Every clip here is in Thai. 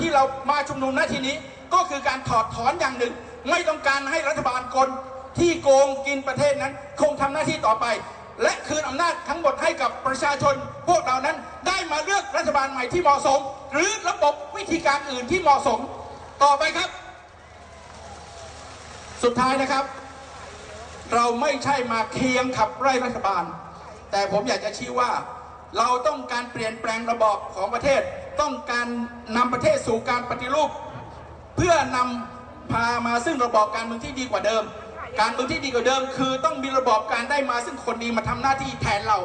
ที่เรามาชุมนุมณที่นี้ ก็คือการถอดถอนอย่างหนึ่ง ไม่ต้องการให้รัฐบาลกลที่โกงกินประเทศนั้น คงทำหน้าที่ต่อไป และคืนอำนาจทั้งหมดให้กับประชาชน พวกเรานั้นได้มาเลือกรัฐบาลใหม่ที่เหมาะสม หรือระบบวิธีการอื่นที่เหมาะสมต่อไปครับ สุดท้ายนะครับ เราไม่ใช่มาเคียงขับไล่รัฐบาล แต่ผมอยากจะชี้ว่า เราต้องการเปลี่ยนแปลงระบอบของประเทศ ต้องการนำประเทศสู่การปฏิรูป เพื่อนำพามาซึ่งระบอบการเมืองที่ดีกว่าเดิม การเมืองที่ดีกว่าเดิม คือต้องมีระบอบการได้มาซึ่งคนดีมาทำหน้าที่แทนเรา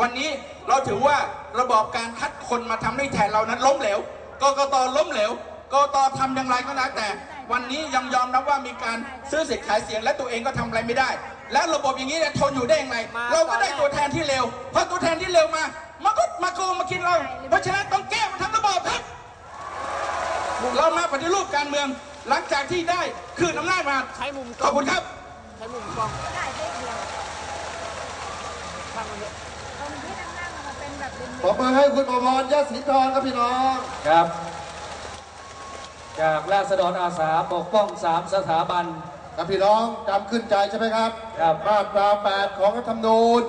วันนี้เราถือว่าระบอบการคัดคนมาทำให้แทนเรานั้นล้มเหลวกกตล้มเหลวกกตทำอย่างไรก็แล้วแต่ วันนี้ยังยอมรับว่ามีการซื้อสิทธิ์ขายเสียงและตัวเองก็ทำอะไรไม่ได้ และระบบอย่างนี้เนี่ยทนอยู่ได้ย่างไรเราก็ได้ตัวแทนที่เร็วพอตัวแทนที่เร็วมามันก็มาโกงมากินเรา เพราะฉะนั้น ปฏิรูปการเมือง หลังจากที่ได้คืนอำนาจมาใช้มุมกขล้ออบงคุณครับใช้มุมกล้องช่างมันเถอะตรงที่นั่งๆมันเป็นแบบริมขอมือให้คุณประพรยศศรีธรครับพี่น้องครับ จากราษฎรอาสาปกป้องสามสถาบันครับพี่น้องจำขึ้นใจใช่ไหมครับครับมาตรา8ของรัฐธรรมนูญ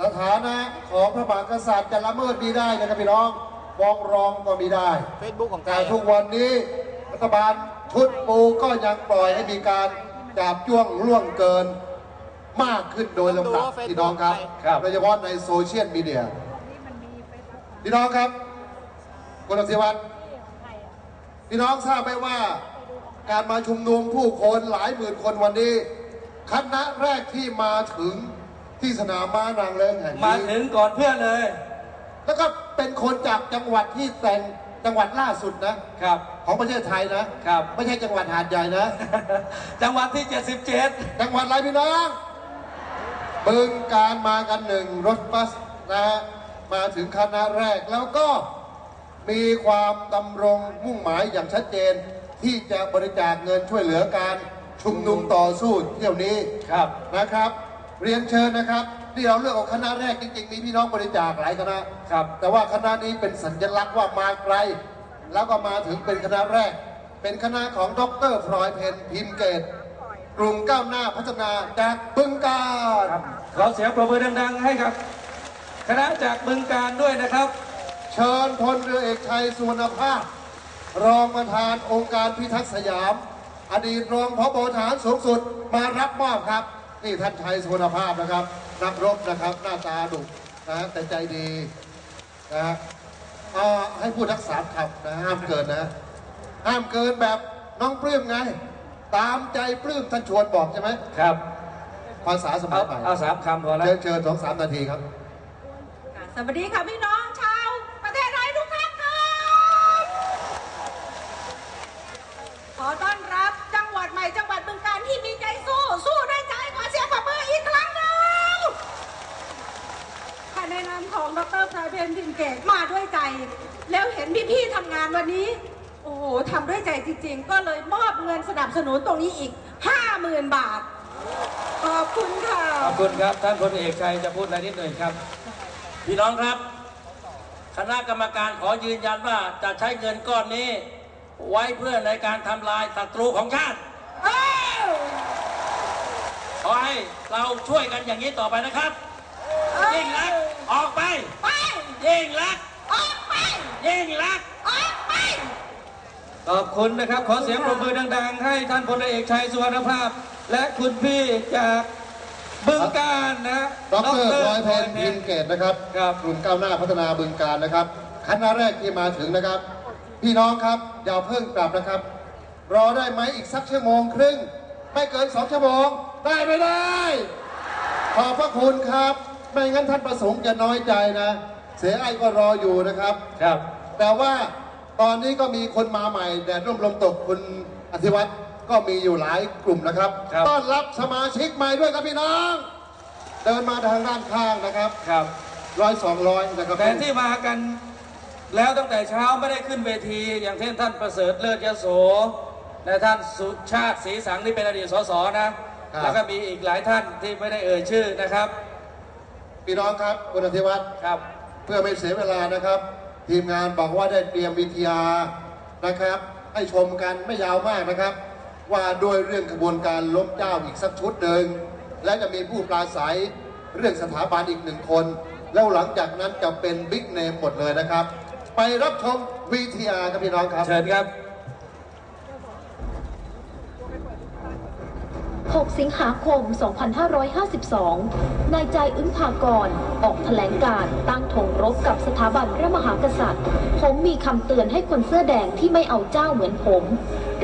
สถานะของพระมหากษัตริย์จะละเมิดมีได้นะครับพี่น้อง ฟ้องร้องก็มีได้เฟซบุ๊กของใครแต่อะทุกวันนี้รัฐบาลชุดปูก็ยังปล่อยให้มีการจับจ้วงล่วงเกิน มากขึ้นโดยลำดับพี่น้องครับครับโดยเฉพาะในโซเชียลมีเดียที่มันมีเฟซบุ๊กของพี่น้องครับคุณอภิวัตรที่ของใครอะพี่น้องทราบไหมว่าการมาชุมนุมผู้คนหลายหมื่นคนวันนี้คณะแรกที่มาถึงที่สนามม้านางเลิงแห่งมานี้ถึงก่อนเพื่อนเลย แล้วก็ เป็นคนจากจังหวัดที่แต่งจังหวัดล่าสุดนะ ครับ ของประเทศไทยนะ ครับ ไม่ใช่จังหวัดหาดใหญ่นะ จังหวัดที่ 77 จังหวัดอะไรพี่น้องบึงการมากันหนึ่งรถบัสนะฮะมาถึงคณะแรกแล้วก็มีความดำรงมุ่งหมายอย่างชัดเจน ที่จะบริจาคเงินช่วยเหลือการชุมนุมต่อสู้เที่ยวนี้ครับนะครับ เรียนเชิญนะครับ ที่เราเลือกเอาคณะแรกจริงๆ มีพี่น้องบริจาคหลายคณะ ครับ แต่ว่าคณะนี้เป็นสัญลักษณ์ว่ามาไกล แล้วก็มาถึงเป็นคณะแรก เป็นคณะของดรพลอยเพนพิมเกต กลุ่มก้าวหน้าพัฒนาจากบึงการครับขอเสียงปรบมือดังๆ ให้กับ คณะจากบึงการด้วยนะครับ เชิญพลเรือเอกชัยสุวรรณภาพ รองประธานองค์การพิทักษ์สยาม อดีตรองพบทหารสูงสุดมารับมอบครับ นี่ท่านชัยสุวรรณภาพนะครับ นักรบนะครับ หน้าตาดุนะฮะแต่ใจดีนะฮะอ่าให้พูดทักษามคำนะห้ามเกินนะ ห้ามเกินแบบน้องปลื้มไง ตามใจปลื้มท่านชวนบอกใช่ไหมครับ ภาษาสมัเอายใหม่เอาสามคำพอแล้ว เชิญเชิญสองสามนาทีครับสวัสดีค่ะพี่น้องชาว ประเทศไทยทุกท่านครับขอต้อนรับจังหวัดใหม่จังหวัดบึงการที่มีใจสู้ สู้ด้วยใจขอเสียงปรบมืออีกครั้งหนึ่งค่ะในนาม ของดรพลายเพนพิมเกตมาด้วยใจ แล้วเห็นพี่ๆทำงานวันนี้ โอ้โหทำด้วยใจจริงๆ ก็เลยมอบเงินสนับสนุนตรงนี้อีก 50,000 บาท ขอบคุณค่ะ ขอบคุณครับ ท่านพลเอกชัยจะพูดอะไรนิดหน่อยครับ พี่น้องครับ คณะกรรมการขอยืนยันว่าจะใช้เงินก้อนนี้ ไว้เพื่อในการทำลายศัตรูของชาติเอ้าขอให้เราช่วยกันอย่างนี้ต่อไปนะครับยิ่งรักษณ์ ออกไป ไป ยิ่งรักษณ์ออกไป ยิ่งรักษณ์ออกไป ขอบคุณนะครับ ขอเสียงปรบมือดัง ๆ ให้ท่านพลเอกชัยสุวรรณภาพ และคุณพี่จากบึงการนะดรร้อยเพนพิมเกตนะครับครับกลุ่มก้าวหน้าพัฒนาบึงการนะครับคณะแรกที่มาถึงนะครับ พี่น้องครับอย่าเพิ่งกลับนะครับ รอได้ไหมอีกสักชั่วโมงครึ่ง ไม่เกินสองชั่วโมง ได้ไม่ได้ ขอบพระคุณครับ ไม่งั้นท่านประสงค์จะน้อยใจนะ เสียไอ้ก็รออยู่นะครับ ครับ แต่ว่าตอนนี้ก็มีคนมาใหม่แดดร่มลมตกคุณอธิวัตรก็มีอยู่หลายกลุ่มนะครับ ครับ ต้อนรับสมาชิกใหม่ด้วยครับพี่น้อง เดินมาทางด้านข้างนะครับครับ ร้อยสองร้อยนะครับ แต่ที่มากันแล้วตั้งแต่เช้าไม่ได้ขึ้นเวที อย่างเช่นท่านประเสริฐเลิศยโสและท่านสุชาติศรีสังที่เป็นอดีตสสนะแล้วก็มีอีกหลายท่านที่ไม่ได้เอ่ยชื่อนะครับ พี่น้องครับคุณอธิวัตรครับ เพื่อไม่เสียเวลานะครับ ทีมงานบอกว่าได้เตรียมวิทยานะครับ ให้ชมกันไม่ยาวมากนะครับ ว่าด้วยเรื่องขบวนการล้มเจ้าอีกสักชุดหนึ่งและจะมีผู้ปราศัยเรื่องสถาบันอีกหนึ่งคน แล้วหลังจากนั้นจะเป็นบิ๊กเนมหมดเลยนะครับ ไปรับชม VTR ครับพี่น้องครับ เชิญครับ 6 สิงหาคม 2552 นายใจอึ้งภากร ออกแถลงการตั้งธงรบกับสถาบันพระมหากษัตริย์ ผมมีคำเตือนให้คนเสื้อแดงที่ไม่เอาเจ้าเหมือนผม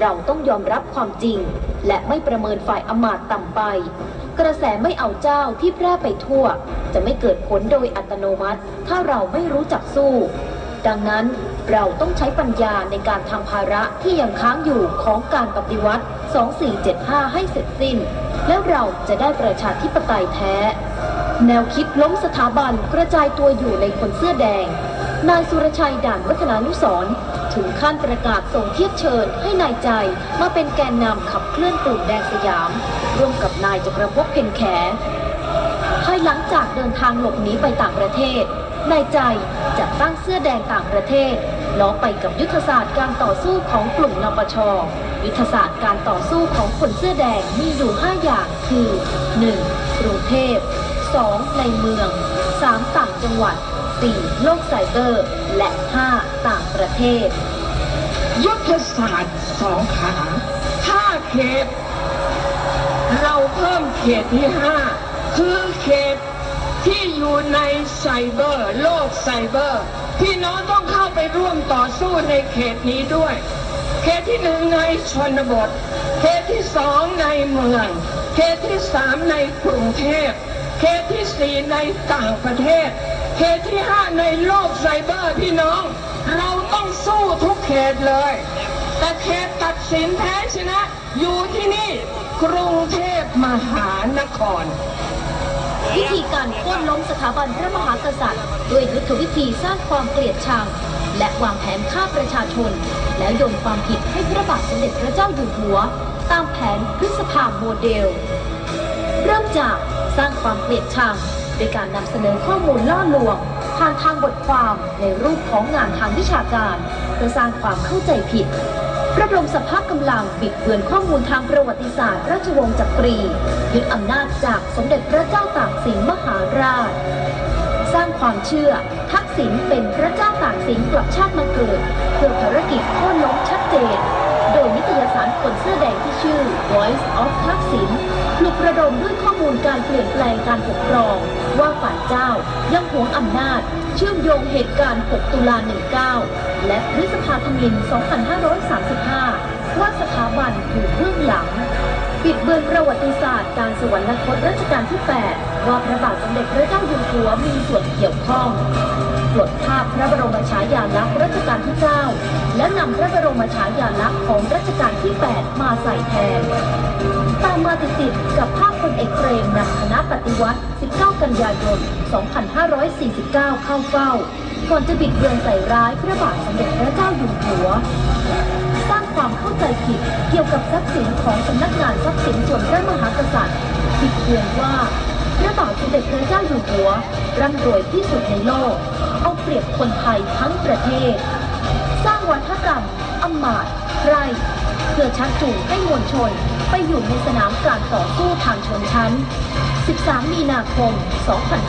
เราต้องยอมรับความจริง และไม่ประเมินฝ่ายอมาตย์ต่ำไป กระแสไม่เอาเจ้าที่แพร่ไปทั่ว จะไม่เกิดผลโดยอัตโนมัติ ถ้าเราไม่รู้จักสู้ ดังนั้นเราต้องใช้ปัญญาในการทำภาระที่ยังค้างอยู่ของการปฏิวัติ 2475 ให้เสร็จสิ้น แล้วเราจะได้ประชาธิปไตยแท้ แนวคิดล้มสถาบันกระจายตัวอยู่ในคนเสื้อแดง นายสุรชัยด่านวัฒนานุสรถึงขั้นประกาศส่งเทียบเชิญให้นายใจมาเป็นแกนนำขับเคลื่อนกลุ่มแดงสยาม ร่วมกับนายจักรภพเพ็ญแขภายหลังจากเดินทางหลบหนีไปต่างประเทศนายใจจัดตั้งเสื้อแดงต่างประเทศ ล้อไปกับยุทธศาสตร์การต่อสู้ของกลุ่มนปช ยุทธศาสตร์การต่อสู้ของคนเสื้อแดงมีอยู่ 5 อย่างคือ 1. กรุงเทพ 2. ในเมือง 3. ต่างจังหวัด 4. โลกไซเบอร์ และ 5. ต่างประเทศ ยุทธศาสตร์สองขาห้าเขต เราเพิ่มเขตที่ห้าคือเขตที่อยู่ในไซเบอร์ โลกไซเบอร์ พี่น้องต้องเข้าไปร่วมต่อสู้ในเขตนี้ด้วย เขตที่หนึ่งในชนบท เขตที่สองในเมือง เขตที่สามในกรุงเทพ เขตที่สี่ในต่างประเทศ เขตที่ห้าในโลกไซเบอร์พี่น้อง เราต้องสู้ทุกเขตเลย แต่เขตตัดสินแพ้ชนะ อยู่ที่นี่กรุงเทพมหานคร วิธีการโค่นล้มสถาบันพระมหากษัตริย์ ด้วยยุทธวิธีสร้างความเกลียดชัง และวางแผนฆ่าประชาชน แล้วโยนความผิดให้พระบาทสมเด็จพระเจ้าอยู่หัว ตามแผนพฤษภาโมเดล เริ่มจากสร้างความเกลียดชังโดยการนำเสนอข้อมูลล่อลวงผ่านทางบทความในรูปของงานทางวิชาการ เพื่อสร้างความเข้าใจผิด ระดมสภาพกำลังบิดเบือนข้อมูลทางประวัติศาสตร์ ราชวงศ์จักรี ยึดอำนาจจากสมเด็จพระเจ้าตากสินมหาราช สร้างความเชื่อ ทักษิณเป็นพระเจ้าตากสินกลับชาติมาเกิดเพื่อภารกิจโค่นล้มชัดเจน โดยนิตยสารคนเสื้อแดงที่ชื่อ Voice of ทักษิณปลุกระดมด้วยข้อมูลการเปลี่ยนแปลงการปกครอง ว่าฝ่ายเจ้ายังหวงอำนาจ เชื่อมโยงเหตุการณ์ 6 ตุลา 19 และพฤษภาธมิน2535 ว่าสถาบันอยู่เบื้องหลัง ปิดเบือนประวัติศาสตร์การสวรรคตรัชกาลที่ 8 ว่าพระบาทสมเด็จพระเจ้าอยู่หัวมีส่วนเกี่ยวข้องปลดภาพพระบรมฉายาลักษณ์รัชกาลที่ 9 และนำพระบรมฉายาลักษณ์ของรัชกาลที่ 8 มาใส่แทน ตามมาติดๆกับภาพพลเอกเปรมนำคณะปฏิวัติ 19 กันยายน 2549 เข้าเฝ้า ก่อนจะบิดเบือนใส่ร้ายพระบาทสมเด็จพระเจ้าอยู่หัว สร้างความเข้าใจผิดเกี่ยวกับทรัพย์สินของสำนักงานทรัพย์สินส่วนพระมหากษัตริย์บิดเบือนว่าพระบาทสมเด็จพระเจ้าอยู่หัวร่ำรวยที่สุดในโลก เอาเปรียบคนไทยทั้งประเทศ สร้างวัฒกรรมอำมาตย์ไรเพื่อชักจูงให้มวลชน ไปอยู่ในสนามการต่อสู้ทางชนชั้น 13 มีนาคม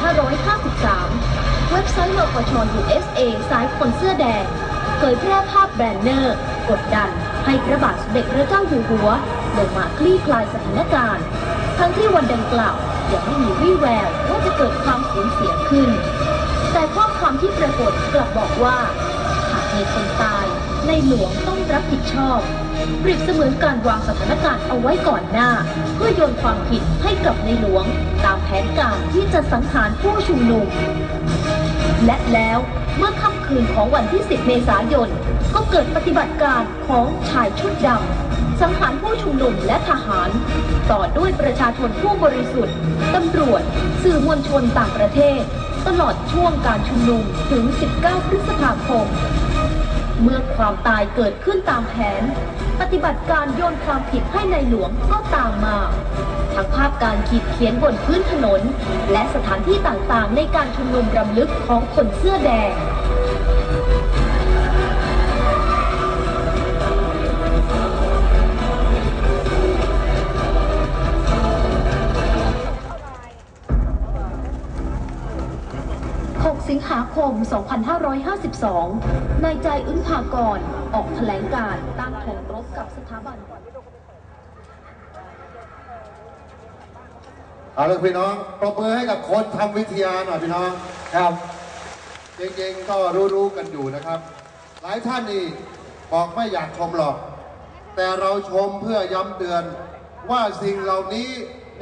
2553 เว็บไซต์นปช USA สายคนเสื้อแดง เผยแพร่ภาพแบรนเนอร์ กดดัน ให้พระบาทสมเด็จพระเจ้าอยู่หัวลงมาคลี่คลายสถานการณ์ ทั้งที่วันดังกล่าวยังไม่มีวี่แววว่าจะเกิดความสูญเสียขึ้น แต่ข้อความที่ปรากฏกลับบอกว่า หากมีคนตายในหลวงต้องรับผิดชอบเปรียบเสมือนการวางสถานการณ์เอาไว้ก่อนหน้า เพื่อโยนความผิดให้กับในหลวง ตามแผนการที่จะสังหารผู้ชุมนุม และแล้วเมื่อค่ำคืนของวันที่ 10 เมษายน ก็เกิดปฏิบัติการของชายชุดดำสังหารผู้ชุมนุมและทหาร ต่อด้วยประชาชนผู้บริสุทธิ์ตำรวจ สื่อมวลชนต่างประเทศ ตลอดช่วงการชุมนุมถึง 19 พฤษภาคม เมื่อความตายเกิดขึ้นตามแผน ปฏิบัติการโยนความผิดให้ในหลวงก็ตามมา ภาพการขีดเขียนบนพื้นถนน และสถานที่ต่างๆ ในการชุมนุมรำลึกของคนเสื้อแดงสิงหาคม 2552 นายใจอึ้งภากร ออกแถลงการตั้งทงรบกับสถาบัน เอาเลยพี่น้องปรบมือให้กับคนทำวิทยาหน่อยพี่น้องครับจริงๆก็รู้ๆกันอยู่นะครับ หลายท่านนี่บอกไม่อยากชมหรอก แต่เราชมเพื่อย้ำเตือน ว่าสิ่งเหล่านี้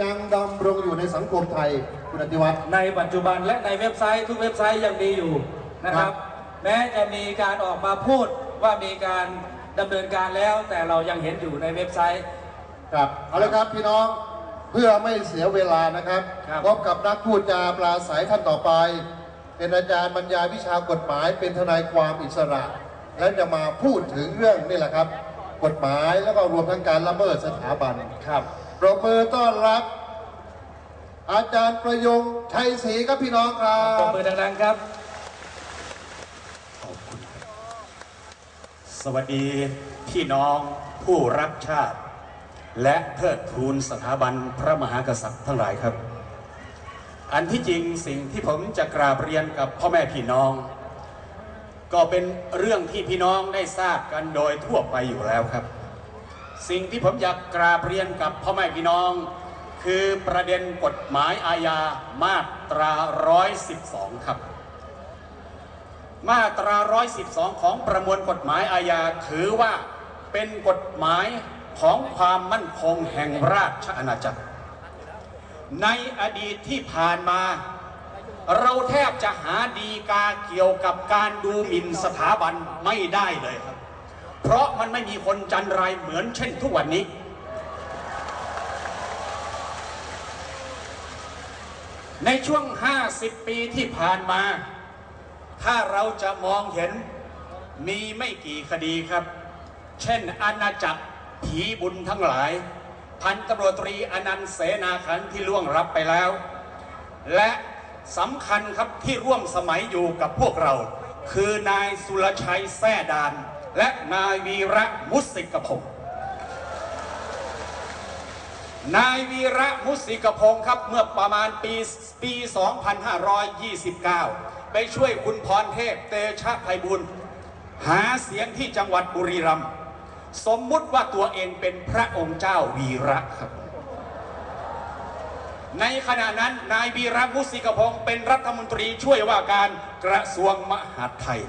ยังดำรงอยู่ในสังคมไทยคุณอธิวัตรในปัจจุบันและในเว็บไซต์ทุกเว็บไซต์ยังมีอยู่นะคครัรับบแม้จะมีการออกมาพูดว่ามีการดำเนินการแล้ว แต่เรายังเห็นอยู่ในเว็บไซต์ ครับเอาละครับพี่น้อง เพื่อไม่เสียเวลานะครับครับ พบกับนักพูดจาปราศัยท่านต่อไป เป็นอาจารย์บรรยายวิชากฎหมายเป็นทนายความอิสระ และจะมาพูดถึงเรื่องนี่แหละครับ กฎหมายแล้วก็รวมทั้งการละเมิดสถาบันครับ ปรบมือต้อนรับ อาจารย์ประยงชัยศรีครับพี่น้องครัปรบบมือดังๆครับ สวัสดีพี่น้องผู้รักชาติ และเทิดทูนสถาบันพระมหากษัตริย์ทั้งหลายครับ อันที่จริงสิ่งที่ผมจะกราบเรียนกับพ่อแม่พี่น้อง ก็เป็นเรื่องที่พี่น้องได้ทราบกันโดยทั่วไปอยู่แล้วครับ สิ่งที่ผมอยากกราบเรียนกับพ่อแม่พี่น้อง คือประเด็นกฎหมายอาญามาตรา 112 ครับมาตรา 112 ของประมวลกฎหมายอาญาถือว่าเป็นกฎหมาย ของความมั่นคงแห่งราชอาณาจักร ในอดีตที่ผ่านมา เราแทบจะหาดีกาเกี่ยวกับการดูหมิ่นสถาบันไม่ได้เลยครับ เพราะมันไม่มีคนจันไรเหมือนเช่นทุกวันนี้ ในช่วง 50 ปีที่ผ่านมา ถ้าเราจะมองเห็นมีไม่กี่คดีครับ เช่นอาณาจักร ผีบุญทั้งหลาย พันตำรวจตรีอนันต์เสนาขันที่ล่วงรับไปแล้ว และสำคัญครับที่ร่วมสมัยอยู่กับพวกเรา คือนายสุรชัยแท่ดาน และนายวีระมุสิกพงศ์นายวีระมุสิกพงศ์ครับเมื่อประมาณปีปี 2529 ไปช่วยคุณพรเทพเตชะไพบุญหาเสียงที่จังหวัดบุรีรัมย์ สมมุติว่าตัวเองเป็นพระองค์เจ้าวีระครับ ในขณะนั้นนายวีระมุสิกพงศ์เป็นรัฐมนตรีช่วยว่าการกระทรวงมหาดไทย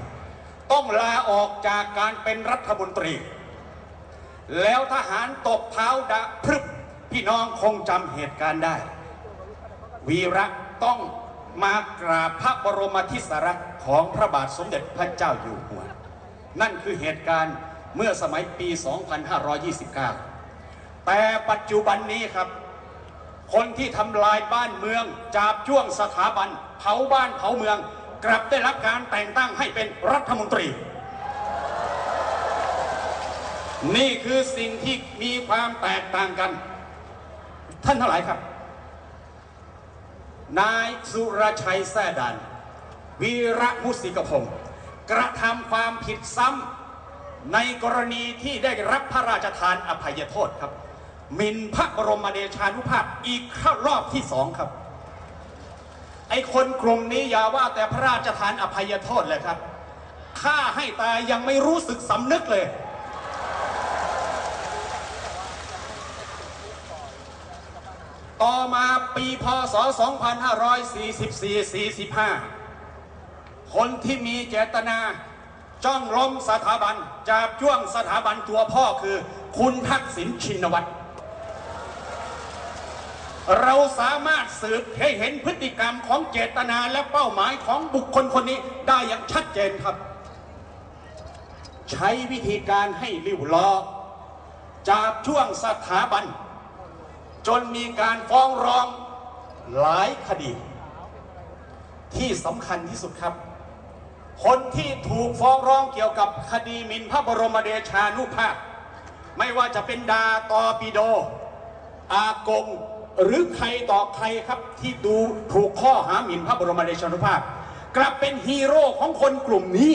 ต้องลาออกจากการเป็นรัฐมนตรี แล้วทหารตบเท้าดะพรึบพี่น้องคงจำเหตุการณ์ได้ วีระต้องมากราบพระบรมทิศรักของพระบาทสมเด็จพระเจ้าอยู่หัว นั่นคือเหตุการณ์ เมื่อสมัยปี 2529 แต่ปัจจุบันนี้ครับ คนที่ทำลายบ้านเมืองจาบจ้วงสถาบัน เผาบ้านเผาเมือง กลับได้รับการแต่งตั้งให้เป็นรัฐมนตรี นี่คือสิ่งที่มีความแตกต่างกัน ท่านเทั้งหลายครับ นายสุรชัยแท่ดานวีระมุสิกพงศ์กระทำความผิดซ้ำ ในกรณีที่ได้รับพระราชทานอภัยโทษครับมินพระบรมเดชานุภาพอีกข้ารอบที่สองครับ ไอคนกลุ่มนี้อย่าว่าแต่พระราชทานอภัยโทษเลยครับฆ่าให้ตายยังไม่รู้สึกสำนึกเลย ต่อมาปีพศ 2544-45 คนที่มีเจตนา จ้องล้มสถาบันจาบจ้วงสถาบันตัวพ่อคือ คุณทักษิณชินวัตรเราสามารถสืบให้เห็นพฤติกรรมของเจตนาและเป้าหมายของบุคคลคนนี้ได้อย่างชัดเจนครับ ใช้วิธีการให้ลิ้วล้อจาบช่วงสถาบัน จนมีการฟ้องร้องหลายคดี ที่สำคัญที่สุดครับ คนที่ถูกฟ้องร้องเกี่ยวกับคดีหมิ่นพระบรมเดชานุภาพ ไม่ว่าจะเป็นดาตอปิโด อากง หรือใครต่อใครครับที่ดูถูกข้อหาหมิ่นพระบรมเดชานุภาพ กลับเป็นฮีโร่ของคนกลุ่มนี้